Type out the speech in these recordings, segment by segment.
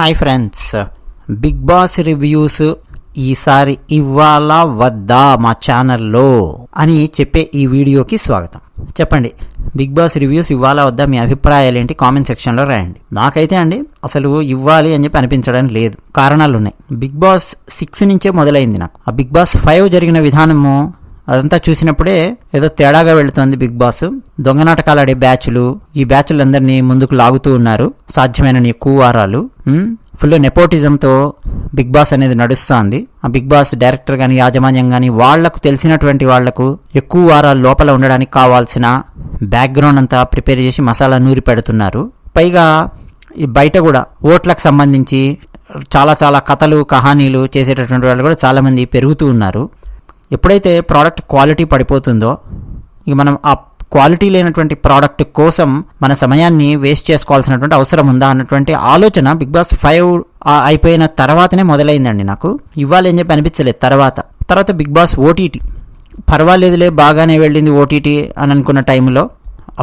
Hi friends. Bigg Boss reviews ఈసారి ఇవ్వాలా వద్దా మా ఛానల్లో అని చెప్పే ఈ వీడియోకి స్వాగతం. చెప్పండి బిగ్ బాస్ రివ్యూస్ ఇవ్వాలా వద్దా? మీ అభిప్రాయాలు ఏంటి? కామెంట్ సెక్షన్లో రాయండి. నాకైతే అండి అసలు ఇవ్వాలి అని చెప్పి అనిపించడం లేదు. కారణాలు ఉన్నాయి బిగ్ బాస్ సిక్స్ నుంచే మొదలైంది నాకు. ఆ బిగ్ బాస్ ఫైవ్ జరిగిన విధానము అదంతా చూసినప్పుడే ఏదో తేడాగా వెళుతోంది బిగ్ బాస్. దొంగ నాటకాలు ఆడే బ్యాచ్లు. ఈ బ్యాచ్లందరినీ ముందుకు లాగుతూ ఉన్నారు. సాధ్యమైన ఎక్కువ వారాలు. ఫుల్ నెపోటిజంతో బిగ్ బాస్ అనేది నడుస్తోంది. ఆ బిగ్ బాస్ డైరెక్టర్ కానీ యాజమాన్యం కానీ వాళ్ళకు తెలిసినటువంటి వాళ్ళకు ఎక్కువ వారాలు లోపల ఉండడానికి కావాల్సిన బ్యాక్గ్రౌండ్ అంతా ప్రిపేర్ చేసి మసాలా నూరి పెడుతున్నారు. పైగా ఈ బయట కూడా ఓట్లకు సంబంధించి చాలా చాలా కథలు కహానీలు చేసేటటువంటి వాళ్ళు కూడా చాలామంది పెరుగుతూ ఉన్నారు. ఎప్పుడైతే ప్రోడక్ట్ క్వాలిటీ పడిపోతుందో ఇక మనం ఆ క్వాలిటీ లేనటువంటి ప్రోడక్ట్ కోసం మన సమయాన్ని వేస్ట్ చేసుకోవాల్సినటువంటి అవసరం ఉందా అన్నటువంటి ఆలోచన బిగ్ బాస్ ఫైవ్ అయిపోయిన తర్వాతనే మొదలైందండి నాకు. ఇవ్వాలి చెప్పి అనిపించలేదు తర్వాత. తర్వాత బిగ్ బాస్ ఓటీటీ పర్వాలేదులే బాగానే వెళ్ళింది ఓటీటీ అని అనుకున్న టైంలో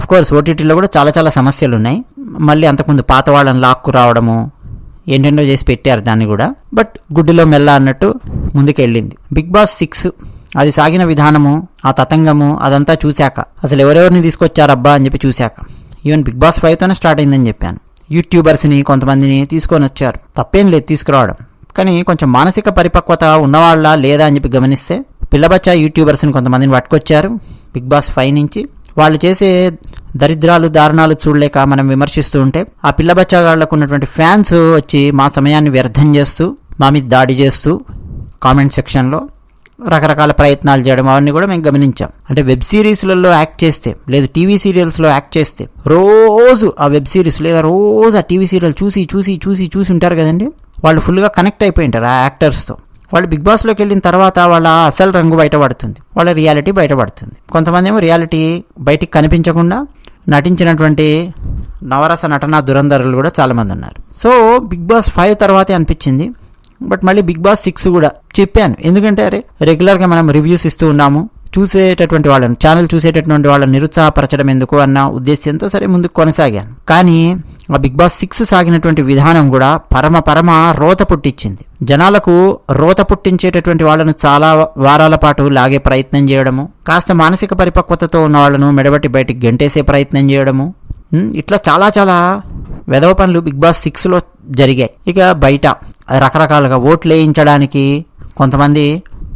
కోర్స్ ఓటీటీలో కూడా చాలా చాలా సమస్యలు ఉన్నాయి. మళ్ళీ అంతకుముందు పాత వాళ్ళని లాక్కు రావడము ఏంటెంటో చేసి పెట్టారు దాన్ని కూడా. బట్ గుడ్డిలో మెల్ల అన్నట్టు ముందుకెళ్ళింది. బిగ్ బాస్ సిక్స్ అది సాగిన విధానము ఆ తతంగము అదంతా చూశాక. అసలు ఎవరెవరిని తీసుకొచ్చారబ్బా అని చెప్పి చూశాక. ఈవెన్ బిగ్ బాస్ ఫైవ్తోనే స్టార్ట్ అయిందని చెప్పాను. యూట్యూబర్స్ని కొంతమందిని తీసుకొని వచ్చారు తప్పేం లేదు తీసుకురావడం. కానీ కొంచెం మానసిక పరిపక్వత ఉన్నవాళ్ళ లేదా అని చెప్పి గమనిస్తే పిల్లబచ్చా యూట్యూబర్స్ని కొంతమందిని పట్టుకొచ్చారు. బిగ్ బాస్ ఫైవ్ నుంచి. వాళ్ళు చేసే దరిద్రాలు దారుణాలు చూడలేక మనం విమర్శిస్తూ ఉంటే ఆ పిల్లబచ్చాగాళ్ళకు ఉన్నటువంటి ఫ్యాన్స్ వచ్చి మా సమయాన్ని వ్యర్థం చేస్తూ మా మీద దాడి చేస్తూ కామెంట్ సెక్షన్లో రకరకాల ప్రయత్నాలు చేయడం అవన్నీ కూడా మేము గమనించాం. అంటే వెబ్ సిరీస్లలో యాక్ట్ చేస్తే లేదు టీవీ సీరియల్స్లో యాక్ట్ చేస్తే రోజు ఆ వెబ్ సిరీస్ లేదా రోజు ఆ టీవీ సీరియల్ చూసి చూసి చూసి చూసి ఉంటారు కదండి? వాళ్ళు ఫుల్గా కనెక్ట్ అయిపోయి ఉంటారు ఆ యాక్టర్స్తో. వాళ్ళు బిగ్ బాస్లోకి వెళ్ళిన తర్వాత వాళ్ళ అసలు రంగు బయటపడుతుంది వాళ్ళ రియాలిటీ బయటపడుతుంది కొంతమంది ఏమో రియాలిటీ బయటికి కనిపించకుండా నటించినటువంటి నవరస నటన దురంధరులు కూడా చాలామంది ఉన్నారు. సో బిగ్ బాస్ ఫైవ్ తర్వాతే అనిపించింది. బట్ మళ్ళీ బిగ్ బాస్ సిక్స్ కూడా చెప్పాను. ఎందుకంటే అరే రెగ్యులర్గా మనం రివ్యూస్ ఇస్తూ ఉన్నాము. చూసేటటువంటి వాళ్ళని ఛానల్ చూసేటటువంటి వాళ్ళని నిరుత్సాహపరచడం ఎందుకు అన్న ఉద్దేశ్యంతో సరే ముందుకు కొనసాగాను. కానీ ఆ బిగ్ బాస్ సిక్స్ సాగినటువంటి విధానం కూడా పరమ పరమ రోత పుట్టించింది. జనాలకు రోత పుట్టించేటటువంటి వాళ్ళను చాలా వారాల పాటు లాగే ప్రయత్నం చేయడము కాస్త మానసిక పరిపక్వతతో ఉన్న వాళ్ళను మెడబట్టి బయటికి గంటేసే ప్రయత్నం చేయడము ఇట్లా చాలా చాలా వెధవ పనులు బిగ్ బాస్ సిక్స్లో జరిగాయి. ఇక బయట రకరకాలుగా ఓట్లు వేయించడానికి కొంతమంది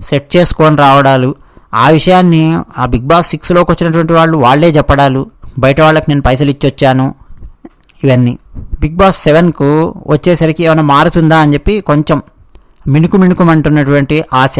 సెట్ చేసుకొని రావడాలు ఆ విషయాన్ని ఆ బిగ్ బాస్ సిక్స్లోకి వచ్చినటువంటి వాళ్ళు వాళ్ళే చెప్పడాలు బయట వాళ్ళకి నేను పైసలు ఇచ్చొచ్చాను ఇవన్నీ. బిగ్ బాస్ సెవెన్కు వచ్చేసరికి ఏమైనా మారుతుందా అని చెప్పి కొంచెం మిణుకు మిణుకుమంటున్నటువంటి ఆశ.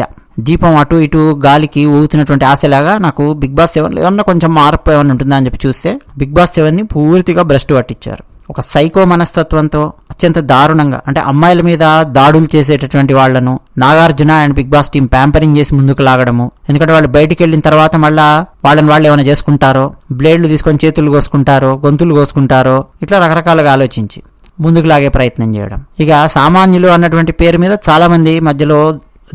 దీపం అటు ఇటు గాలికి ఊగుతున్నటువంటి ఆశలాగా నాకు బిగ్ బాస్ సెవెన్లో ఏమన్నా కొంచెం మార్పు ఏమైనా ఉంటుందా అని చెప్పి చూస్తే బిగ్ బాస్ సెవెన్ని పూర్తిగా బ్రష్ పట్టించారు. ఒక సైకో మనస్తత్వంతో అత్యంత దారుణంగా అంటే అమ్మాయిల మీద దాడులు చేసేటటువంటి వాళ్ళను Nagarjuna and Bigg Boss team pampering చేసి ముందుకు లాగడము. ఎందుకంటే వాళ్ళు బయటికి వెళ్ళిన తర్వాత మళ్ళా వాళ్ళని వాళ్ళు ఏమైనా చేసుకుంటారో బ్లేడ్లు తీసుకొని చేతులు కోసుకుంటారో గొంతులు కోసుకుంటారో ఇట్లా రకరకాలుగా ఆలోచించి ముందుకు లాగే ప్రయత్నం చేయడం. ఇక సామాన్యులు అన్నటువంటి పేరు మీద చాలా మంది మధ్యలో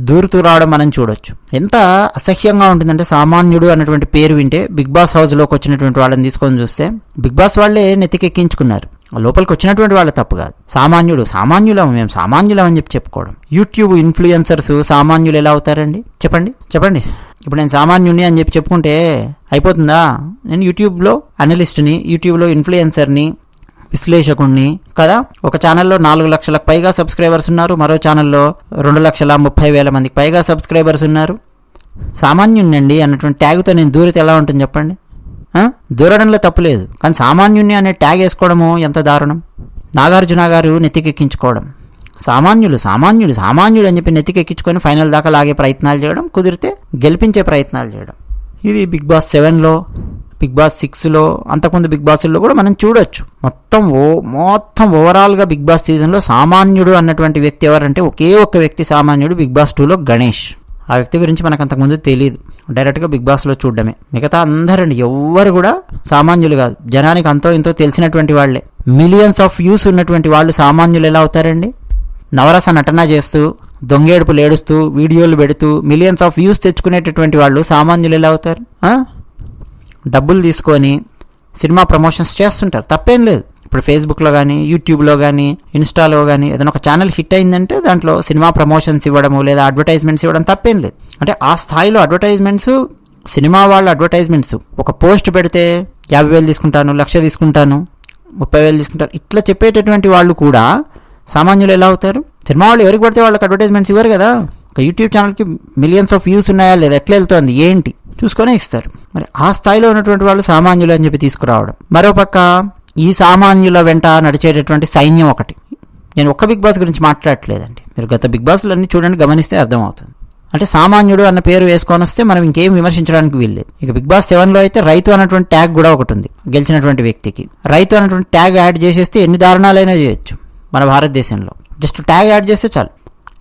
దూరుతూ రావడం మనం చూడొచ్చు. ఎంత అసహ్యంగా ఉంటుందంటే సామాన్యుడు అన్నటువంటి పేరు వింటే బిగ్ బాస్ హౌస్లోకి వచ్చినటువంటి వాళ్ళని తీసుకొని చూస్తే బిగ్ బాస్ వాళ్ళే నెత్తికెక్కించుకున్నారు. లోపలికి వచ్చినటువంటి వాళ్ళ తప్పు కాదు. సామాన్యుడు సామాన్యులం మేము సామాన్యులం అని చెప్పి చెప్పుకోవడం. యూట్యూబ్ ఇన్ఫ్లుయెన్సర్స్ సామాన్యులు ఎలా అవుతారండి? చెప్పండి చెప్పండి. ఇప్పుడు నేను సామాన్యుని అని చెప్పి చెప్పుకుంటే అయిపోతుందా? నేను యూట్యూబ్లో అనలిస్ట్ని యూట్యూబ్లో ఇన్ఫ్లుయెన్సర్ని విశ్లేషకుణ్ణి కదా? ఒక ఛానల్లో నాలుగు లక్షలకు పైగా సబ్స్క్రైబర్స్ ఉన్నారు. మరో ఛానల్లో రెండు లక్షల ముప్పై వేల మందికి పైగా సబ్స్క్రైబర్స్ ఉన్నారు. సామాన్యుణ్ణండి అన్నటువంటి ట్యాగ్తో నేను దూరితే ఎలా ఉంటుంది చెప్పండి? దూరడంలో తప్పులేదు కానీ సామాన్యుణ్ణి అనే ట్యాగ్ వేసుకోవడము ఎంత దారుణం? నాగార్జున గారు నెత్తికెక్కించుకోవడం. సామాన్యులు సామాన్యులు సామాన్యుడు అని చెప్పి నెత్తికెక్కించుకొని ఫైనల్ దాకా లాగే ప్రయత్నాలు చేయడం కుదిరితే గెలిపించే ప్రయత్నాలు చేయడం. ఇది బిగ్ బాస్ సెవెన్లో బిగ్ బాస్ సిక్స్లో అంతకుముందు బిగ్ బాస్లో కూడా మనం చూడొచ్చు. మొత్తం ఓ మొత్తం ఓవరాల్గా బిగ్ బాస్ సీజన్లో సామాన్యుడు అన్నటువంటి వ్యక్తి ఎవరంటే ఒకే ఒక్క వ్యక్తి సామాన్యుడు బిగ్ బాస్ టూలో గణేష్. ఆ వ్యక్తి గురించి మనకు అంతకుముందు తెలియదు డైరెక్ట్గా బిగ్ బాస్లో చూడడమే. మిగతా అందరండి ఎవ్వరు కూడా సామాన్యులు కాదు. జనానికి అంతో ఇంతో తెలిసినటువంటి వాళ్ళే. మిలియన్స్ ఆఫ్ వ్యూస్ ఉన్నటువంటి వాళ్ళు సామాన్యులు ఎలా అవుతారండి? నవరస నటన చేస్తూ దొంగేడుపులు ఏడుస్తూ వీడియోలు పెడుతూ మిలియన్స్ ఆఫ్ వ్యూస్ తెచ్చుకునేటటువంటి వాళ్ళు సామాన్యులు ఎలా అవుతారు? డబ్బులు తీసుకొని సినిమా ప్రమోషన్స్ చేస్తుంటారు. తప్పేం లేదు. ఇప్పుడు ఫేస్బుక్లో కానీ యూట్యూబ్లో కానీ ఇన్స్టాలో కానీ ఏదైనా ఒక ఛానల్ హిట్ అయిందంటే దాంట్లో సినిమా ప్రమోషన్స్ ఇవ్వడము లేదా అడ్వర్టైజ్మెంట్స్ ఇవ్వడం తప్పేం లేదు. అంటే ఆ స్థాయిలో అడ్వర్టైజ్మెంట్స్ సినిమా వాళ్ళ అడ్వర్టైజ్మెంట్స్ ఒక పోస్ట్ పెడితే యాభై వేలు తీసుకుంటాను లక్ష తీసుకుంటాను ముప్పై వేలు తీసుకుంటాను ఇట్లా చెప్పేటటువంటి వాళ్ళు కూడా సామాన్యులు ఎలా అవుతారు? సినిమా వాళ్ళు ఎవరికి పడితే వాళ్ళకి అడ్వర్టైజ్మెంట్స్ ఇవ్వరు కదా. ఒక యూట్యూబ్ ఛానల్కి మిలియన్స్ ఆఫ్ వ్యూస్ ఉన్నాయా లేదా ఎట్లా వెళ్తుంది ఏంటి? చూసుకొనే ఇస్తారు. మరి ఆ స్థాయిలో ఉన్నటువంటి వాళ్ళు సామాన్యులు అని చెప్పి తీసుకురావడం. మరోపక్క ఈ సామాన్యుల వెంట నడిచేటటువంటి సైన్యం ఒకటి. నేను ఒక్క బిగ్ బాస్ గురించి మాట్లాడట్లేదండి. మీరు గత బిగ్ బాస్లన్నీ చూడండి గమనిస్తే అర్థమవుతుంది. అంటే సామాన్యుడు అన్న పేరు వేసుకొని వస్తే మనం ఇంకేం విమర్శించడానికి వీల్లేదు. ఇక బిగ్ బాస్ సెవెన్లో అయితే రైతు అన్నటువంటి ట్యాగ్ కూడా ఒకటి ఉంది గెలిచినటువంటి వ్యక్తికి. రైతు అన్నటువంటి ట్యాగ్ యాడ్ చేసేస్తే ఎన్ని దారుణాలైనా చేయొచ్చు మన భారతదేశంలో. జస్ట్ ట్యాగ్ యాడ్ చేస్తే చాలు.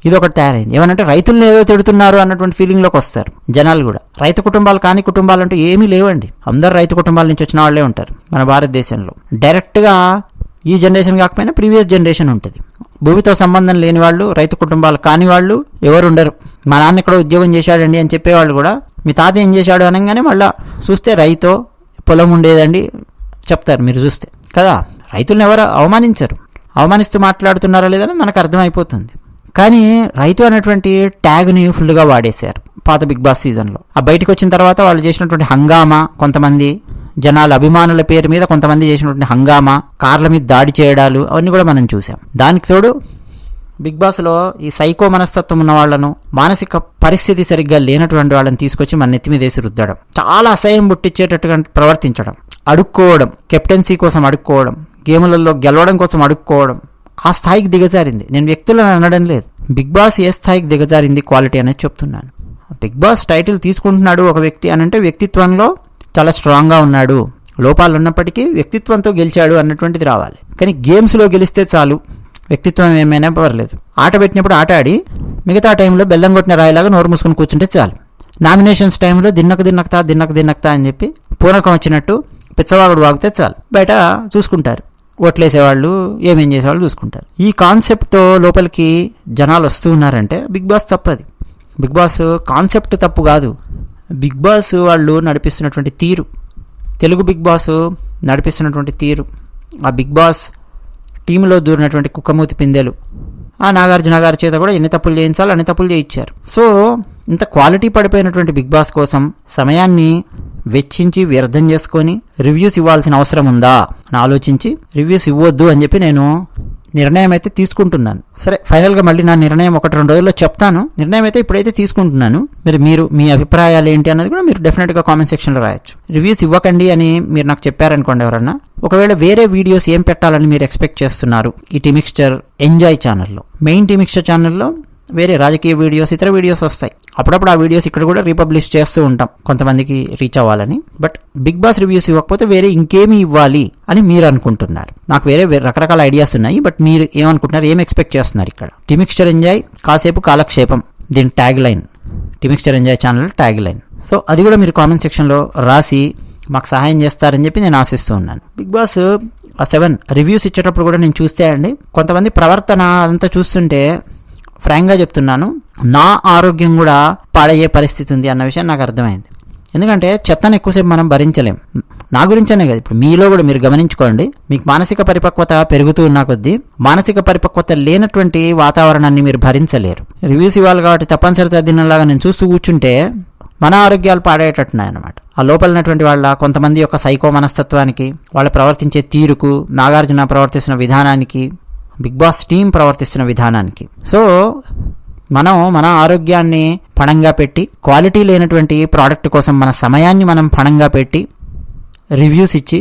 ఇది ఒకటి తయారైంది. ఏమనంటే రైతులను ఏదో తిడుతున్నారు అన్నటువంటి ఫీలింగ్లోకి వస్తారు జనాలు కూడా. రైతు కుటుంబాలు కాని కుటుంబాలు అంటే ఏమీ లేవండి. అందరు రైతు కుటుంబాల నుంచి వచ్చిన వాళ్ళే ఉంటారు మన భారతదేశంలో. డైరెక్ట్గా ఈ జనరేషన్ కాకపోయినా ప్రీవియస్ జనరేషన్ ఉంటుంది. భూమితో సంబంధం లేని వాళ్ళు రైతు కుటుంబాలు కాని వాళ్ళు ఎవరు ఉండరు. మా నాన్న ఇక్కడ ఉద్యోగం చేశాడండి అని చెప్పేవాళ్ళు కూడా మీ తాత ఏం చేశాడు అనగానే మళ్ళీ చూస్తే రైతో పొలం ఉండేదండి చెప్తారు మీరు చూస్తే. కదా? రైతులను ఎవరు అవమానించరు. అవమానిస్తూ మాట్లాడుతున్నారా లేదని మనకు అర్థమైపోతుంది. కానీ రైతు అనేటువంటి ట్యాగ్ని ఫుల్గా వాడేశారు పాత బిగ్ బాస్ సీజన్లో. ఆ బయటకు వచ్చిన తర్వాత వాళ్ళు చేసినటువంటి హంగామా కొంతమంది జనాల అభిమానుల పేరు మీద కొంతమంది చేసినటువంటి హంగామా కార్ల మీద దాడి చేయడాలు అవన్నీ కూడా మనం చూసాం దానికి తోడు బిగ్ బాస్లో ఈ సైకో మనస్తత్వం ఉన్న వాళ్ళను మానసిక పరిస్థితి సరిగ్గా లేనటువంటి వాళ్ళని తీసుకొచ్చి మన నెత్తి మీద వేసి రుద్దడం చాలా అసహ్యం పుట్టించేటట్టుగా ప్రవర్తించడం అడుక్కోవడం కెప్టెన్సీ కోసం అడుక్కోవడం గేములలో గెలవడం కోసం అడుక్కోవడం ఆ స్థాయికి దిగజారింది. నేను వ్యక్తులను అనడం లేదు. బిగ్ బాస్ ఏ స్థాయికి దిగజారింది క్వాలిటీ అనేది చెప్తున్నాను. బిగ్ బాస్ టైటిల్ తీసుకుంటున్నాడు ఒక వ్యక్తి అని అంటే వ్యక్తిత్వంలో చాలా స్ట్రాంగ్గా ఉన్నాడు. లోపాలు ఉన్నప్పటికీ వ్యక్తిత్వంతో గెలిచాడు అన్నటువంటిది రావాలి. కానీ గేమ్స్లో గెలిస్తే చాలు. వ్యక్తిత్వం ఏమైనా పర్లేదు. ఆట పెట్టినప్పుడు ఆట ఆడి మిగతా టైంలో బెల్లం కొట్టిన రాయిలాగా నోరు మూసుకొని కూర్చుంటే చాలు. నామినేషన్స్ టైంలో దిన్నకు దిన్నకతా దిన్నకు దిన్నకతా అని చెప్పి పూనకం వచ్చినట్టు పిచ్చవాగుడు వాగితే చాలు. బయట చూసుకుంటారు. ఓట్లేసేవాళ్ళు ఏమేం చేసేవాళ్ళు చూసుకుంటారు. ఈ కాన్సెప్ట్తో లోపలికి జనాలు వస్తూ ఉన్నారంటే బిగ్ బాస్ తప్పది. బిగ్ బాస్ కాన్సెప్ట్ తప్పు కాదు. బిగ్ బాస్ వాళ్ళు నడిపిస్తున్నటువంటి తీరు. తెలుగు బిగ్ బాస్ నడిపిస్తున్నటువంటి తీరు. ఆ బిగ్ బాస్ టీంలో దూరినటువంటి కుక్కమూతి పిందెలు. ఆ నాగార్జున గారి చేత కూడా ఎన్ని తప్పులు చేయించాలో అన్ని తప్పులు చేయించారు. సో ఇంత క్వాలిటీ పడిపోయినటువంటి బిగ్ బాస్ కోసం సమయాన్ని వెచ్చించి వ్యర్థం చేసుకొని రివ్యూస్ ఇవ్వాల్సిన అవసరం ఉందా? అని ఆలోచించి రివ్యూస్ ఇవ్వద్దు అని చెప్పి నేను నిర్ణయం అయితే తీసుకుంటున్నాను. సరే ఫైనల్గా మళ్ళీ నా నిర్ణయం ఒకటి రెండు రోజుల్లో చెప్తాను. నిర్ణయం అయితే ఇప్పుడైతే తీసుకుంటున్నాను. మీరు మీరు మీ అభిప్రాయాలు ఏంటి అన్నది కూడా మీరు డెఫినెట్గా కామెంట్ సెక్షన్లో రాయొచ్చు. రివ్యూస్ ఇవ్వకండి అని మీరు నాకు చెప్పారనుకోండి ఎవరన్నా ఒకవేళ వేరే వీడియోస్ ఏం పెట్టాలని మీరు ఎక్స్పెక్ట్ చేస్తున్నారు? ఈ టీమిక్స్చర్ ఎంజాయ్ ఛానల్లో మెయిన్ టీమిక్స్చర్ ఛానల్లో వేరే రాజకీయ వీడియోస్ ఇతర వీడియోస్ వస్తాయి. అప్పుడప్పుడు ఆ వీడియోస్ ఇక్కడ కూడా రీపబ్లిష్ చేస్తూ ఉంటాం. కొంతమందికి రీచ్ అవ్వాలని. బట్ బిగ్ బాస్ రివ్యూస్ ఇవ్వకపోతే వేరే ఇంకేమి ఇవ్వాలి అని మీరు అనుకుంటున్నారు. నాకు వేరే వేరే రకరకాల ఐడియాస్ ఉన్నాయి బట్ మీరు ఏమనుకుంటున్నారు ఏం ఎక్స్పెక్ట్ చేస్తున్నారు ఇక్కడ? టిమిక్స్చర్ ఎంజాయ్ కాసేపు కాలక్షేపం. దీని tag line టిమిక్స్చర్ enjoy channel tag line so అది కూడా మీరు కామెంట్ సెక్షన్లో రాసి మాకు సహాయం చేస్తారని చెప్పి నేను ఆశిస్తూ ఉన్నాను. బిగ్ బాస్ ఆ సెవెన్ రివ్యూస్ ఇచ్చేటప్పుడు కూడా నేను చూస్తే అండి కొంతమంది ప్రవర్తన అదంతా చూస్తుంటే ఫ్రాంక్గా చెప్తున్నాను నా ఆరోగ్యం కూడా పాడయ్యే పరిస్థితి ఉంది అన్న విషయం నాకు అర్థమైంది. ఎందుకంటే చెత్తను ఎక్కువసేపు మనం భరించలేం. నా గురించనే కదా ఇప్పుడు మీలో కూడా మీరు గమనించుకోండి మీకు మానసిక పరిపక్వత పెరుగుతూ ఉన్న కొద్దీ మానసిక పరిపక్వత లేనటువంటి వాతావరణాన్ని మీరు భరించలేరు. రివ్యూస్ ఇవ్వాలి కాబట్టి తప్పనిసరి తద్దినలాగా నేను చూస్తూ కూర్చుంటే మన ఆరోగ్యాలు పాడేటట్టున్నాయి అనమాట ఆ లోపలినటువంటి వాళ్ళ కొంతమంది యొక్క సైకో మనస్తత్వానికి వాళ్ళు ప్రవర్తించే తీరుకు నాగార్జున ప్రవర్తిస్తున్న విధానానికి బిగ్ బాస్ టీం ప్రవర్తిస్తున్న విధానానికి. సో మనం మన ఆరోగ్యాన్ని పణంగా పెట్టి క్వాలిటీ లేనటువంటి ప్రోడక్ట్ కోసం మన సమయాన్ని మనం పణంగా పెట్టి రివ్యూస్ ఇచ్చి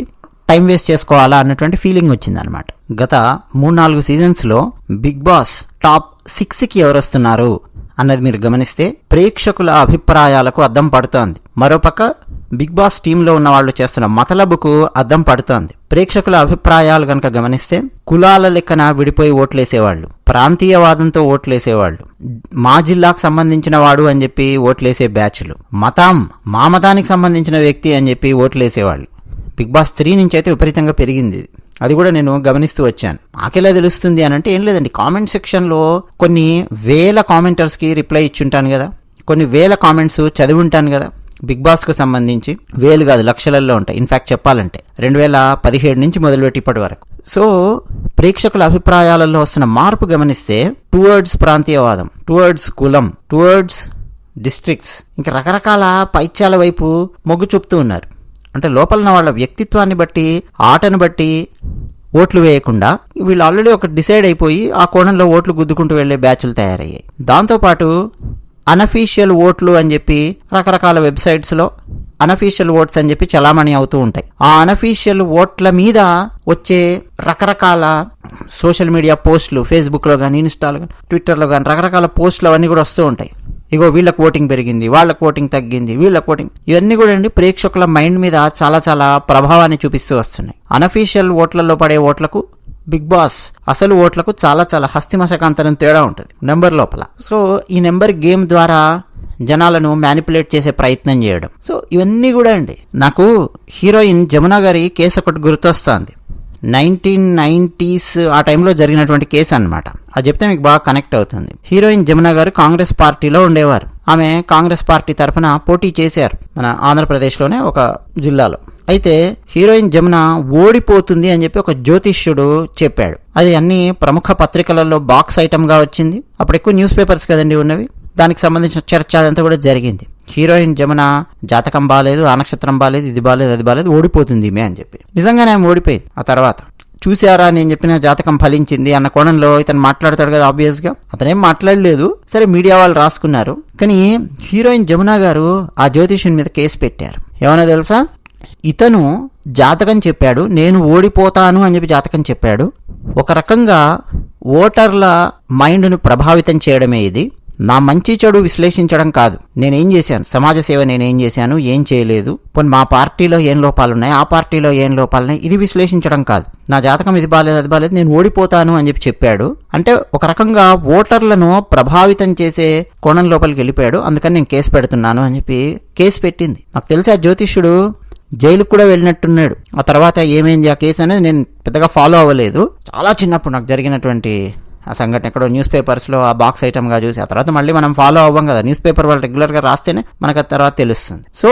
టైం వేస్ట్ చేసుకోవాలా అన్నటువంటి ఫీలింగ్ వచ్చింది అనమాట గత మూడు నాలుగు సీజన్స్లో బిగ్ బాస్ టాప్ సిక్స్కి ఎవరు వస్తున్నారు అన్నది మీరు గమనిస్తే ప్రేక్షకుల అభిప్రాయాలకు అద్దం పడుతోంది. మరోపక్క బిగ్ బాస్ టీంలో ఉన్న వాళ్ళు చేస్తున్న మతలబుకు అద్దం పడుతోంది. ప్రేక్షకుల అభిప్రాయాలు గనక గమనిస్తే కులాల లెక్కన విడిపోయి ఓట్లేసేవాళ్ళు ప్రాంతీయవాదంతో ఓట్లేసేవాళ్ళు మా జిల్లాకు సంబంధించిన వాడు అని చెప్పి ఓట్లేసే బ్యాచ్లు మతం మా మతానికి సంబంధించిన వ్యక్తి అని చెప్పి ఓట్లేసేవాళ్ళు. బిగ్ బాస్ త్రీ నుంచి అయితే విపరీతంగా పెరిగింది అది కూడా నేను గమనిస్తూ వచ్చాను. మాకెలా తెలుస్తుంది అని అంటే ఏం లేదండి. కామెంట్ సెక్షన్లో కొన్ని వేల కామెంటర్స్కి రిప్లై ఇచ్చుంటాను కదా. కొన్ని వేల కామెంట్స్ చదివి ఉంటాను కదా. బిగ్ బాస్కు సంబంధించి. వేలు కాదు లక్షలలో ఉంటాయి. ఇన్ఫ్యాక్ట్ చెప్పాలంటే. రెండు వేల పదిహేడు నుంచి మొదలుపెట్టి ఇప్పటి వరకు. సో ప్రేక్షకుల అభిప్రాయాలలో వస్తున్న మార్పు గమనిస్తే టువర్డ్స్ ప్రాంతీయవాదం టువర్డ్స్ కులం టువర్డ్స్ డిస్ట్రిక్ట్స్ ఇంకా రకరకాల పైత్యాల వైపు మొగ్గు చూపుతూ ఉన్నారు. అంటే లోపల వాళ్ళ వ్యక్తిత్వాన్ని బట్టి ఆటను బట్టి ఓట్లు వేయకుండా వీళ్ళు ఆల్రెడీ ఒక డిసైడ్ అయిపోయి ఆ కోణంలో ఓట్లు గుద్దుకుంటూ వెళ్ళే బ్యాచ్లు తయారయ్యాయి. దాంతోపాటు అనఫీషియల్ ఓట్లు అని చెప్పి రకరకాల వెబ్సైట్స్లో అనఫీషియల్ ఓట్స్ అని చెప్పి చలామణి అవుతూ ఉంటాయి. ఆ అనఫీషియల్ ఓట్ల మీద వచ్చే రకరకాల సోషల్ మీడియా పోస్టులు ఫేస్బుక్లో కానీ ఇన్స్టాలో కానీ ట్విట్టర్లో కానీ రకరకాల పోస్టులు అవన్నీ కూడా వస్తూ ఉంటాయి. ఇగో వీళ్ళకి ఓటింగ్ పెరిగింది వాళ్ళకి ఓటింగ్ తగ్గింది వీళ్ళకి ఓటింగ్ ఇవన్నీ కూడా అండి ప్రేక్షకుల మైండ్ మీద చాలా చాలా ప్రభావాన్ని చూపిస్తూ వస్తున్నాయి. అనఫీషియల్ ఓట్లలో పడే ఓట్లకు బిగ్ బాస్ అసలు ఓట్లకు చాలా చాలా హస్తిమశకాంతరం తేడా ఉంటుంది నెంబర్ లోపల. సో ఈ నెంబర్ గేమ్ ద్వారా జనాలను మ్యానిపులేట్ చేసే ప్రయత్నం చేయడం. సో ఇవన్నీ కూడా అండి నాకు హీరోయిన్ జమున గారి కేసు ఒకటి గుర్తొస్తుంది. నైన్టీన్ నైన్టీస్ ఆ టైంలో జరిగినటువంటి కేసు అనమాట అది చెప్తే మీకు బాగా కనెక్ట్ అవుతుంది. హీరోయిన్ జమున గారు కాంగ్రెస్ పార్టీలో ఉండేవారు. ఆమె కాంగ్రెస్ పార్టీ తరఫున పోటీ చేశారు. మన ఆంధ్రప్రదేశ్లోనే ఒక జిల్లాలో. అయితే హీరోయిన్ జమున ఓడిపోతుంది అని చెప్పి ఒక జ్యోతిష్యుడు చెప్పాడు. అది అన్ని ప్రముఖ పత్రికలలో బాక్స్ ఐటమ్గా వచ్చింది. అప్పుడు ఎక్కువ న్యూస్ పేపర్స్ కదండి ఉన్నవి. దానికి సంబంధించిన చర్చ అదంతా కూడా జరిగింది. హీరోయిన్ జమున జాతకం బాగాలేదు ఆ నక్షత్రం బాగాలేదు ఇది బాగాలేదు అది బాగాలేదు ఓడిపోతుంది ఈమె అని చెప్పి. నిజంగానే ఆమె ఓడిపోయింది. ఆ తర్వాత చూసారా నేను చెప్పిన జాతకం ఫలించింది అన్న కోణంలో ఇతను మాట్లాడతాడు కదా ఆబ్వియస్గా అతనేం మాట్లాడలేదు. సరే మీడియా వాళ్ళు రాసుకున్నారు. కానీ హీరోయిన్ జమున గారు ఆ జ్యోతిష్యుని మీద కేసు పెట్టారు. ఏమన్నా తెలుసా? ఇతను జాతకం చెప్పాడు నేను ఓడిపోతాను అని చెప్పి జాతకం చెప్పాడు. ఒక రకంగా ఓటర్ల మైండ్ను ప్రభావితం చేయడమే ఇది. నా మంచి చెడు విశ్లేషించడం కాదు. నేనేం చేశాను? సమాజ సేవ నేనేం చేశాను? ఏం చేయలేదు. పోనీ మా పార్టీలో ఏం లోపాలున్నాయి? ఆ పార్టీలో ఏం లోపాలున్నాయి? ఇది విశ్లేషించడం కాదు. నా జాతకం ఇది బాగాలేదు అది బాగాలేదు నేను ఓడిపోతాను అని చెప్పి చెప్పాడు. అంటే ఒక రకంగా ఓటర్లను ప్రభావితం చేసే కోణం లోపలికి వెళ్ళిపోయాడు. అందుకని నేను కేసు పెడుతున్నాను అని చెప్పి కేసు పెట్టింది. నాకు తెలిసి ఆ జ్యోతిష్యుడు జైలుకు కూడా వెళ్ళినట్టున్నాడు. ఆ తర్వాత ఏమైంది ఆ కేసు అనేది నేను పెద్దగా ఫాలో అవ్వలేదు. చాలా చిన్నప్పుడు నాకు జరిగినటువంటి ఆ సంఘటన ఎక్కడో న్యూస్ పేపర్స్లో ఆ బాక్స్ ఐటమ్గా చూసి ఆ తర్వాత మళ్ళీ మనం ఫాలో అవ్వం కదా. న్యూస్ పేపర్ వాళ్ళు రెగ్యులర్గా రాస్తేనే మనకు ఆ తర్వాత తెలుస్తుంది. సో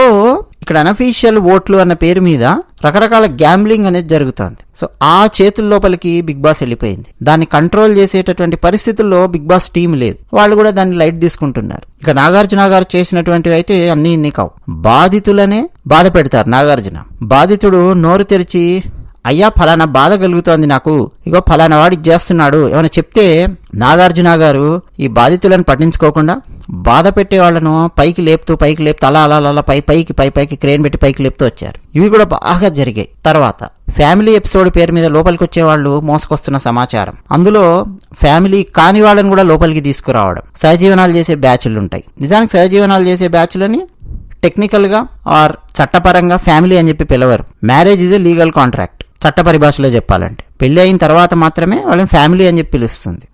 ఇక్కడ అనఫీషియల్ ఓట్లు అన్న పేరు మీద రకరకాల గ్యాంబ్లింగ్ అనేది జరుగుతుంది. సో ఆ చేతుల లోపలికి బిగ్ బాస్ వెళ్ళిపోయింది. దాన్ని కంట్రోల్ చేసేటటువంటి పరిస్థితుల్లో బిగ్ బాస్ టీం లేదు. వాళ్ళు కూడా దాన్ని లైట్ తీసుకుంటున్నారు. ఇక నాగార్జున గారు చేసినటువంటివి అయితే అన్ని ఇన్ని కావు. బాధితులనే బాధ పెడతారు నాగార్జున. బాధితుడు నోరు తెరిచి అయ్యా ఫలానా బాధ కలుగుతోంది నాకు. ఇగో ఫలానా వాడు ఇది చేస్తున్నాడు. ఏమైనా చెప్తే నాగార్జున గారు ఈ బాధితులను పట్టించుకోకుండా బాధ పెట్టే వాళ్ళను పైకి లేపుతూ పైకి లేపుతూ అలా అలా అలా పై పైకి పై పైకి క్రేన్ పెట్టి పైకి లేపుతూ వచ్చారు. ఇవి కూడా బాగా జరిగాయి. తర్వాత ఫ్యామిలీ ఎపిసోడ్ పేరు మీద లోపలికి వచ్చేవాళ్ళు మోసుకొస్తున్న సమాచారం. అందులో ఫ్యామిలీ కాని వాళ్ళని కూడా లోపలికి తీసుకురావడం. సహజీవనాలు చేసే బ్యాచ్లు ఉంటాయి. నిజానికి సహజీవనాలు చేసే బ్యాచ్లని టెక్నికల్గా ఆర్ చట్టపరంగా ఫ్యామిలీ అని చెప్పి పిలవరు. Marriage is a legal contract. చట్ట పరిభాషలో చెప్పాలంటే. పెళ్ళి అయిన తర్వాత మాత్రమే వాళ్ళని ఫ్యామిలీ అని చెప్పి పిలుస్తుంది.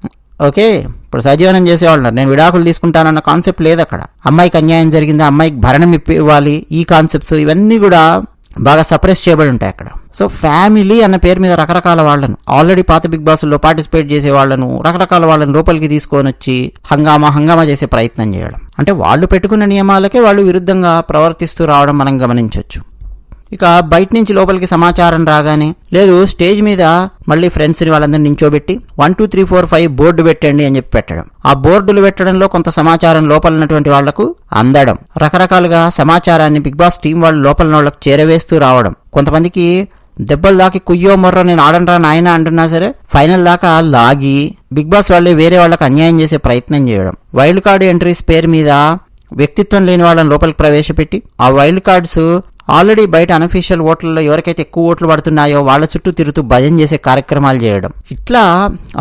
ఓకే? ఇప్పుడు సజీవనం చేసేవాళ్ళు నేను విడాకులు తీసుకుంటానన్న కాన్సెప్ట్ లేదు అక్కడ. అమ్మాయికి అన్యాయం జరిగింది? అమ్మాయికి భరణం ఇప్పి ఇవ్వాలి. ఈ కాన్సెప్ట్స్ ఇవన్నీ కూడా బాగా సప్రెస్ చేయబడి ఉంటాయి అక్కడ. సో ఫ్యామిలీ అన్న పేరు మీద రకరకాల వాళ్ళను ఆల్రెడీ పాత బిగ్ బాస్లో పార్టిసిపేట్ చేసే వాళ్ళను రకరకాల వాళ్ళని లోపలికి తీసుకొని వచ్చి హంగామా హంగామా చేసే ప్రయత్నం చేయడం. అంటే వాళ్ళు పెట్టుకున్న నియమాలకే వాళ్ళు విరుద్ధంగా ప్రవర్తిస్తూ రావడం మనం గమనించవచ్చు ఇక బయట నుంచి లోపలికి సమాచారం రాగానే లేదు స్టేజ్ మీద మళ్ళీ ఫ్రెండ్స్ని వాళ్ళందరినీ నించోబెట్టి one two three four five board పెట్టండి అని చెప్పి పెట్టడం. ఆ బోర్డులు పెట్టడంలో కొంత సమాచారం లోపల ఉన్నటువంటి వాళ్ళకు అందడం. రకరకాలుగా సమాచారాన్ని బిగ్ బాస్ టీం వాళ్ళు లోపల వాళ్ళకు చేరవేస్తూ రావడం. కొంతమందికి దెబ్బలు దాకి కుయ్యో మొర్రో నేను ఆడనరా నాయన అంటున్నా సరే ఫైనల్ దాకా లాగి బిగ్ బాస్ వాళ్ళే వేరే వాళ్ళకి అన్యాయం చేసే ప్రయత్నం చేయడం. వైల్డ్ కార్డు ఎంట్రీస్ పేరు మీద వ్యక్తిత్వం లేని వాళ్ళని లోపలికి ప్రవేశపెట్టి ఆ వైల్డ్ కార్డ్స్ ఆల్రెడీ బయట అనఫీషియల్ ఓట్లలో ఎవరికైతే ఎక్కువ ఓట్లు పడుతున్నాయో వాళ్ళ చుట్టూ తిరుగుతూ భయం చేసే కార్యక్రమాలు చేయడం. ఇట్లా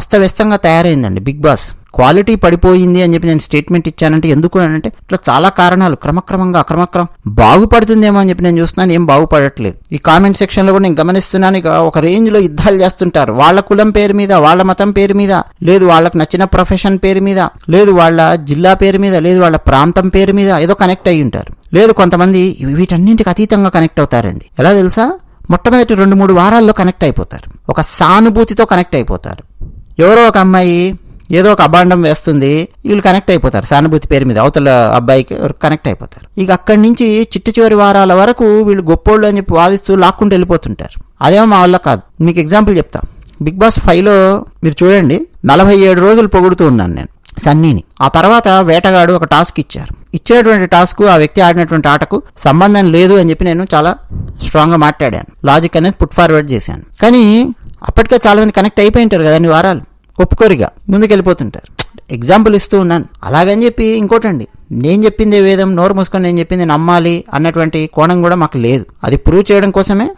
అస్తవ్యస్తంగా తయారైందండి బిగ్ బాస్. క్వాలిటీ పడిపోయింది అని చెప్పి నేను స్టేట్మెంట్ ఇచ్చానంటే ఎందుకు అని అంటే ఇట్లా చాలా కారణాలు క్రమక్రమంగా క్రమక్రమం బాగుపడుతుందేమో అని చెప్పి నేను చూస్తున్నాను ఏం బాగుపడట్లేదు. ఈ కామెంట్ సెక్షన్లో కూడా నేను గమనిస్తున్నాను ఇక ఒక రేంజ్లో యుద్ధాలు చేస్తుంటారు. వాళ్ళ కులం పేరు మీద వాళ్ళ మతం పేరు మీద లేదు వాళ్ళకి నచ్చిన ప్రొఫెషన్ పేరు మీద లేదు వాళ్ళ జిల్లా పేరు మీద లేదు వాళ్ళ ప్రాంతం పేరు మీద ఏదో కనెక్ట్ అయ్యి ఉంటారు లేదు కొంతమంది వీటన్నింటికి అతీతంగా కనెక్ట్ అవుతారండి. ఎలా తెలుసా? మొట్టమొదటి రెండు మూడు వారాల్లో కనెక్ట్ అయిపోతారు. ఒక సానుభూతితో కనెక్ట్ అయిపోతారు. ఎవరో ఒక అమ్మాయి ఏదో ఒక అబాండం వేస్తుంది వీళ్ళు కనెక్ట్ అయిపోతారు. సానుభూతి పేరు మీద అవతల అబ్బాయికి కనెక్ట్ అయిపోతారు. ఇక అక్కడి నుంచి చిట్టు చివరి వారాల వరకు వీళ్ళు గొప్పోళ్ళు అని చెప్పి వాదిస్తూ లాక్కుంటూ వెళ్ళిపోతుంటారు. అదేమో మా వల్ల కాదు. మీకు ఎగ్జాంపుల్ చెప్తా. బిగ్ బాస్ ఫైవ్లో మీరు చూడండి నలభై ఏడు రోజులు పొగుడుతూ ఉన్నాను నేను సన్నీని. ఆ తర్వాత వేటగాడు ఒక టాస్క్ ఇచ్చారు. ఇచ్చేటువంటి టాస్క్ ఆ వ్యక్తి ఆడినటువంటి ఆటకు సంబంధం లేదు అని చెప్పి నేను చాలా స్ట్రాంగ్గా మాట్లాడాను. లాజిక్ అనేది పుట్ ఫార్వర్డ్ చేశాను. కానీ అప్పటికే చాలామంది కనెక్ట్ అయిపోయి ఉంటారు కదా వారాలు. ఒప్పుకోరిగా. ముందుకెళ్ళిపోతుంటారు. ఎగ్జాంపుల్ ఇస్తూ ఉన్నాను. అలాగని చెప్పి ఇంకోటండి నేను చెప్పింది వేదం నోరు మూసుకొని నేను చెప్పింది నమ్మాలి అన్నటువంటి కోణం కూడా మాకు లేదు. అది ప్రూవ్ చేయడం కోసమే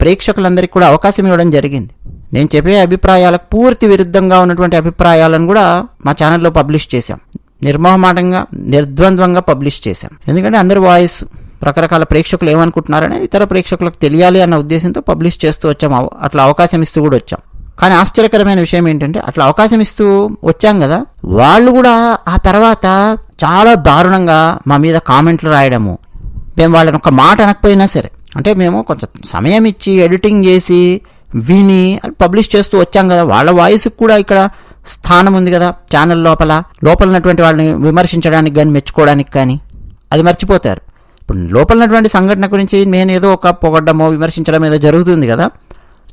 ప్రేక్షకులందరికీ కూడా అవకాశం ఇవ్వడం జరిగింది. నేను చెప్పే అభిప్రాయాలకు పూర్తి విరుద్ధంగా ఉన్నటువంటి అభిప్రాయాలను కూడా మా ఛానల్లో పబ్లిష్ చేశాం. నిర్మోహమాటంగా నిర్ద్వంద్వంగా పబ్లిష్ చేశాం. ఎందుకంటే అందరి వాయిస్ రకరకాల ప్రేక్షకులు ఏమనుకుంటున్నారని ఇతర ప్రేక్షకులకు తెలియాలి అన్న ఉద్దేశంతో పబ్లిష్ చేస్తూ వచ్చాం. అవ- అట్లా అవకాశం ఇస్తూ కూడా వచ్చాం. కానీ ఆశ్చర్యకరమైన విషయం ఏంటంటే అట్లా అవకాశం ఇస్తూ వచ్చాం కదా వాళ్ళు కూడా ఆ తర్వాత చాలా దారుణంగా మా మీద కామెంట్లు రాయడము మేము వాళ్ళని ఒక మాట అనకపోయినా సరే అంటే మేము కొంచెం సమయం ఇచ్చి ఎడిటింగ్ చేసి విని పబ్లిష్ చేస్తూ వచ్చాం కదా వాళ్ళ వాయిస్కి కూడా ఇక్కడ స్థానం ఉంది కదా ఛానల్ లోపల లోపల ఉన్నటువంటి వాళ్ళని విమర్శించడానికి కానీ మెచ్చుకోవడానికి కానీ అది మర్చిపోతారు. ఇప్పుడు లోపల ఉన్నటువంటి సంఘటన గురించి నేను ఏదో ఒక పొగడ్డమో విమర్శించడం ఏదో జరుగుతుంది కదా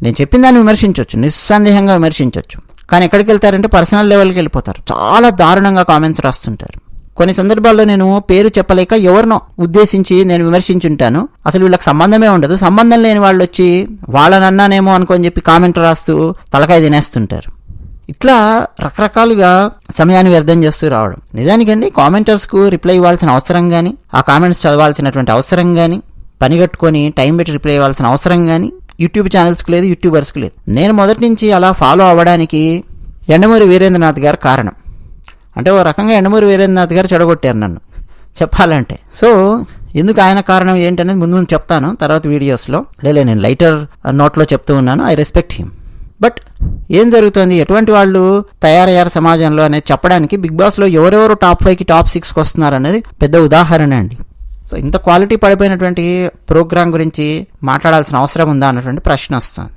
నేను చెప్పిన దాన్ని విమర్శించవచ్చు నిస్సందేహంగా విమర్శించవచ్చు కానీ ఎక్కడికి వెళ్తారంటే పర్సనల్ లెవెల్కి వెళ్ళిపోతారు. చాలా దారుణంగా కామెంట్స్ రాస్తుంటారు. కొన్ని సందర్భాల్లో నేను పేరు చెప్పలేక ఎవరినో ఉద్దేశించి నేను విమర్శించుంటాను. అసలు వీళ్ళకి సంబంధమే ఉండదు. సంబంధం లేని వాళ్ళు వచ్చి వాళ్ళనన్నానేమో అనుకొని చెప్పి కామెంట్ రాస్తూ తలకాయ తినేస్తుంటారు. ఇట్లా రకరకాలుగా సమయాన్ని వ్యర్థం చేస్తూ రావడం. నిజానికండి కామెంటర్స్కు రిప్లై ఇవ్వాల్సిన అవసరం కానీ ఆ కామెంట్స్ చదవాల్సినటువంటి అవసరం కానీ పనిగట్టుకొని టైం పెట్టి రిప్లై ఇవ్వాల్సిన అవసరం కానీ యూట్యూబ్ ఛానల్స్కి లేదు యూట్యూబర్స్కి లేదు. నేను మొదటి నుంచి అలా ఫాలో అవ్వడానికి ఎండమూరి వీరేంద్రనాథ్ గారు కారణం. అంటే ఓ రకంగా ఎండమూరి వీరేంద్రనాథ్ గారు చెడగొట్టారు నన్ను. చెప్పాలంటే. సో ఎందుకు ఆయన కారణం ఏంటనేది ముందు ముందు చెప్తాను. తర్వాత వీడియోస్లో లేలే నేను లైటర్ నోట్లో uh, చెప్తూ ఉన్నాను. ఐ రెస్పెక్ట్ హిమ్ బట్ ఏం జరుగుతుంది? ఎటువంటి వాళ్ళు తయారయ్యారు సమాజంలో అనేది చెప్పడానికి బిగ్ బాస్లో ఎవరెవరు టాప్ ఫైవ్కి టాప్ సిక్స్కి వస్తున్నారు అనేది పెద్ద ఉదాహరణ అండి. సో ఇంత క్వాలిటీ పడిపోయినటువంటి ప్రోగ్రాం గురించి మాట్లాడాల్సిన అవసరం ఉందా అన్నటువంటి ప్రశ్న వస్తుంది.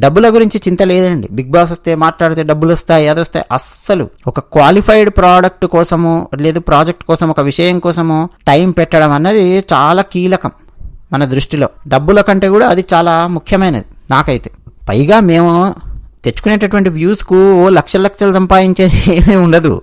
డబ్బుల గురించి చింత లేదండి. బిగ్ బాస్ వస్తే మాట్లాడితే డబ్బులు వస్తాయి అది వస్తాయి. అస్సలు ఒక క్వాలిఫైడ్ ప్రోడక్ట్ కోసము లేదు ప్రాజెక్ట్ కోసం ఒక విషయం కోసము టైం పెట్టడం అన్నది చాలా కీలకం మన దృష్టిలో. డబ్బుల కంటే కూడా అది చాలా ముఖ్యమైనది నాకైతే. పైగా మేము తెచ్చుకునేటటువంటి వ్యూస్కు ఓ లక్షల లక్షలు సంపాదించేది ఏమీ ఉండదు.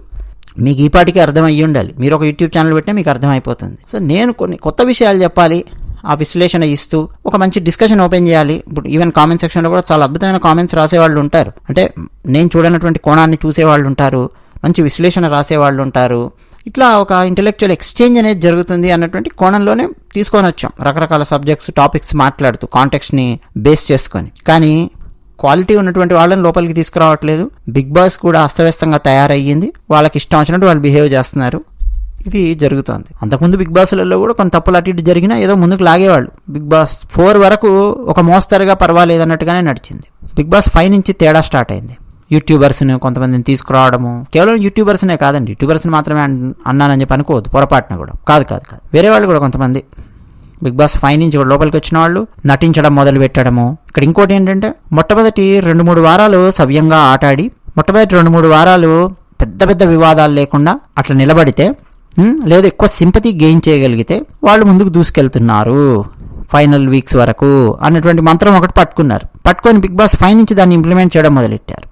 మీకు ఈ పాటికి అర్థం అయ్యి ఉండాలి. మీరు ఒక యూట్యూబ్ ఛానల్ పెట్టినా మీకు అర్థమైపోతుంది. సో నేను కొన్ని కొత్త విషయాలు చెప్పాలి. ఆ విశ్లేషణ ఇస్తూ ఒక మంచి డిస్కషన్ ఓపెన్ చేయాలి. ఇప్పుడు ఈవెన్ కామెంట్ సెక్షన్లో కూడా చాలా అద్భుతమైన కామెంట్స్ రాసేవాళ్ళు ఉంటారు. అంటే నేను చూడనటువంటి కోణాన్ని చూసేవాళ్ళు ఉంటారు. మంచి విశ్లేషణ రాసేవాళ్ళు ఉంటారు. ఇట్లా ఒక ఇంటెలెక్చువల్ ఎక్స్చేంజ్ అనేది జరుగుతుంది అన్నటువంటి కోణంలోనే తీసుకొని వచ్చాం. రకరకాల సబ్జెక్ట్స్ టాపిక్స్ మాట్లాడుతూ కాంటెక్స్ని బేస్ చేసుకొని. కానీ క్వాలిటీ ఉన్నటువంటి వాళ్ళని లోపలికి తీసుకురావట్లేదు. బిగ్ బాస్ కూడా అస్తవ్యస్తంగా తయారయ్యింది. వాళ్ళకి ఇష్టం వచ్చినట్టు వాళ్ళు బిహేవ్ చేస్తున్నారు. ఇది జరుగుతుంది. అంతకుముందు బిగ్ బాస్లలో కూడా కొంత తప్పులు అటు ఇటు జరిగినా ఏదో ముందుకు లాగేవాళ్ళు. బిగ్ బాస్ ఫోర్ వరకు ఒక మోస్తరుగా పర్వాలేదు అన్నట్టుగానే నడిచింది. బిగ్ బాస్ ఫైవ్ నుంచి తేడా స్టార్ట్ అయింది. యూట్యూబర్స్ని కొంతమందిని తీసుకురావడము. కేవలం యూట్యూబర్స్నే కాదండి యూట్యూబర్స్ని మాత్రమే అన్నానని చెప్పి అనుకోవద్దు పొరపాటున కూడా. కాదు కాదు కాదు. వేరే వాళ్ళు కూడా కొంతమంది. బిగ్ బాస్ ఫైవ్ నుంచి కూడా లోపలికి వచ్చిన వాళ్ళు నటించడం మొదలు పెట్టడము. ఇక్కడ ఇంకోటి ఏంటంటే మొట్టమొదటి రెండు మూడు వారాలు సవ్యంగా ఆటాడి మొట్టమొదటి రెండు మూడు వారాలు పెద్ద పెద్ద వివాదాలు లేకుండా అట్లా నిలబడితే లేదా లేదు ఎక్కువ సింపతి గెయిన్ చేయగలిగితే వాళ్ళు ముందుకు దూసుకెళ్తున్నారు. ఫైనల్ వీక్స్ వరకు అన్నటువంటి మంత్రం ఒకటి పట్టుకున్నారు. పట్టుకొని బిగ్ బాస్ ఫైవ్ నుంచి దాన్ని ఇంప్లిమెంట్ చేయడం మొదలెట్టారు.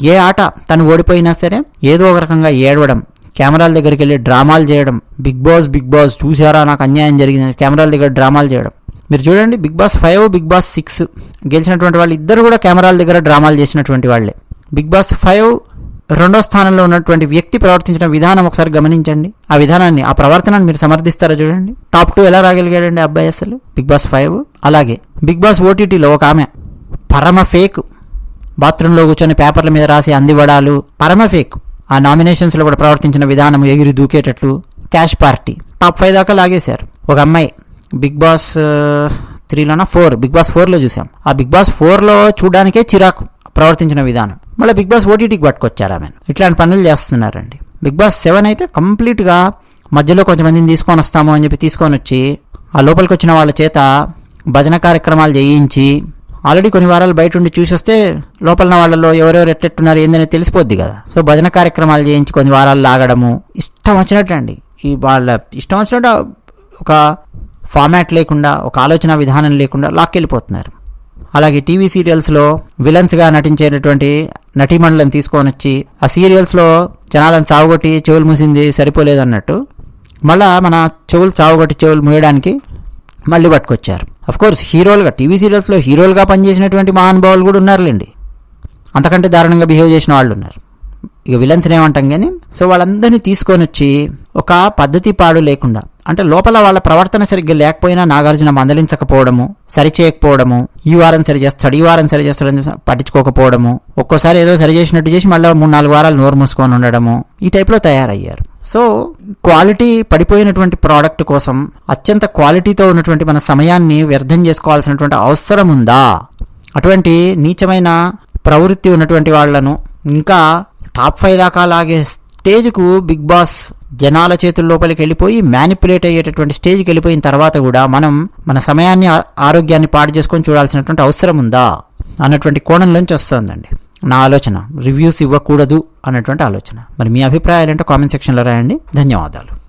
ఏ ఆట తను ఓడిపోయినా సరే ఏదో ఒక రకంగా ఏడవడం కెమెరాల దగ్గరికి వెళ్ళి డ్రామాలు చేయడం బిగ్ బాస్ బిగ్ బాస్ చూసారా నాకు అన్యాయం జరిగింది కెమెరాల దగ్గర డ్రామాలు చేయడం. మీరు చూడండి Bigg Boss five Bigg Boss six గెలిచినటువంటి వాళ్ళు ఇద్దరు కూడా కెమెరాల దగ్గర డ్రామాలు చేసినటువంటి వాళ్ళే. బిగ్ బాస్ ఫైవ్ రెండో స్థానంలో ఉన్నటువంటి వ్యక్తి ప్రవర్తించిన విధానం ఒకసారి గమనించండి. ఆ విధానాన్ని ఆ ప్రవర్తనను మీరు సమర్థిస్తారా చూడండి. టాప్ టూ ఎలా రాగలిగాడండి అబ్బాయి అసలు? బిగ్ బాస్ ఫైవ్ అలాగే. బిగ్ బాస్ ఓటీటీలో ఒక ఆమె పరమ ఫేక్. బాత్రూంలో కూర్చొని పేపర్ల మీద రాసి అందివడాలు పరమఫేక్ ఆ నామినేషన్స్లో కూడా ప్రవర్తించిన విధానం ఎగిరి దూకేటట్లు క్యాష్ పార్టీ. టాప్ ఫైవ్ దాకా లాగేశారు. ఒక అమ్మాయి బిగ్ బాస్ త్రీలోనా ఫోర్ బిగ్ బాస్ ఫోర్లో చూసాం ఆ బిగ్ బాస్ ఫోర్లో చూడడానికే చిరాకు ప్రవర్తించిన విధానం. మళ్ళీ బిగ్ బాస్ ఓటీటీకి పట్టుకొచ్చారు ఆమె ఇట్లాంటి పనులు చేస్తున్నారండి. బిగ్ బాస్ సెవెన్ అయితే కంప్లీట్గా మధ్యలో కొంతమందిని తీసుకొని వస్తాము అని చెప్పి తీసుకొని వచ్చి ఆ లోపలికి వచ్చిన వాళ్ళ చేత భజన కార్యక్రమాలు చేయించి ఆల్రెడీ కొన్ని వారాలు బయట ఉండి చూసొస్తే లోపల వాళ్ళలో ఎవరెవరు ఎట్టెట్టున్నారు ఏందని తెలిసిపోద్ది కదా. సో భజన కార్యక్రమాలు చేయించి కొన్ని వారాలు లాగడము ఇష్టం వచ్చినట్టు అండి. ఈ వాళ్ళ ఇష్టం వచ్చినట్టు ఒక ఫార్మాట్ లేకుండా ఒక ఆలోచన విధానం లేకుండా లాక్కెళ్ళిపోతున్నారు. అలాగే టీవీ సీరియల్స్లో విలన్స్గా నటించేటటువంటి నటీమణులను తీసుకొని వచ్చి ఆ సీరియల్స్లో జనాలను చావుగొట్టి చెవులు మూసింది సరిపోలేదు అన్నట్టు మళ్ళా మన చెవులు చావుగొట్టి చెవులు మూయడానికి మళ్ళీ పట్టుకొచ్చారు. కోర్స్ హీరోలుగా టీవీ సీరియల్స్లో హీరోలుగా పనిచేసినటువంటి మహానుభావులు కూడా ఉన్నారులేండి. అంతకంటే దారుణంగా బిహేవ్ చేసిన వాళ్ళు ఉన్నారు. ఇక విలన్స్ ఏమంటాం కానీ సో వాళ్ళందరినీ తీసుకొని వచ్చి ఒక పద్ధతి పాడు లేకుండా అంటే లోపల వాళ్ళ ప్రవర్తన సరిగ్గా లేకపోయినా నాగార్జున మందలించకపోవడము సరిచేయకపోవడము ఈ వారం సరి చేస్తాడు ఈ వారం సరి చేస్తాడని పట్టించుకోకపోవడము ఒక్కోసారి ఏదో సరి చేసినట్టు చేసి మళ్ళీ మూడు నాలుగు వారాలు నోరు మూసుకొని ఉండడము ఈ టైప్లో తయారయ్యారు. సో క్వాలిటీ పడిపోయినటువంటి ప్రోడక్ట్ కోసం అత్యంత క్వాలిటీతో ఉన్నటువంటి మన సమయాన్ని వ్యర్థం చేసుకోవాల్సినటువంటి అవసరం ఉందా? అటువంటి నీచమైన ప్రవృత్తి ఉన్నటువంటి వాళ్ళను ఇంకా టాప్ ఫైవ్ దాకా లాగే స్టేజ్కు బిగ్ బాస్ జనాల చేతుల లోపలికి వెళ్ళిపోయి మ్యానిపులేట్ అయ్యేటటువంటి స్టేజ్కి వెళ్ళిపోయిన తర్వాత కూడా మనం మన సమయాన్ని ఆరోగ్యాన్ని పాడు చేసుకొని చూడాల్సినటువంటి అవసరం ఉందా? అన్నటువంటి కోణంలోంచి వస్తుందండి. నా ఆలోచన. రివ్యూస్ ఇవ్వకూడదు అన్నటువంటి ఆలోచన. మరి మీ అభిప్రాయాలు ఏంటో కామెంట్ సెక్షన్లో రాయండి. ధన్యవాదాలు.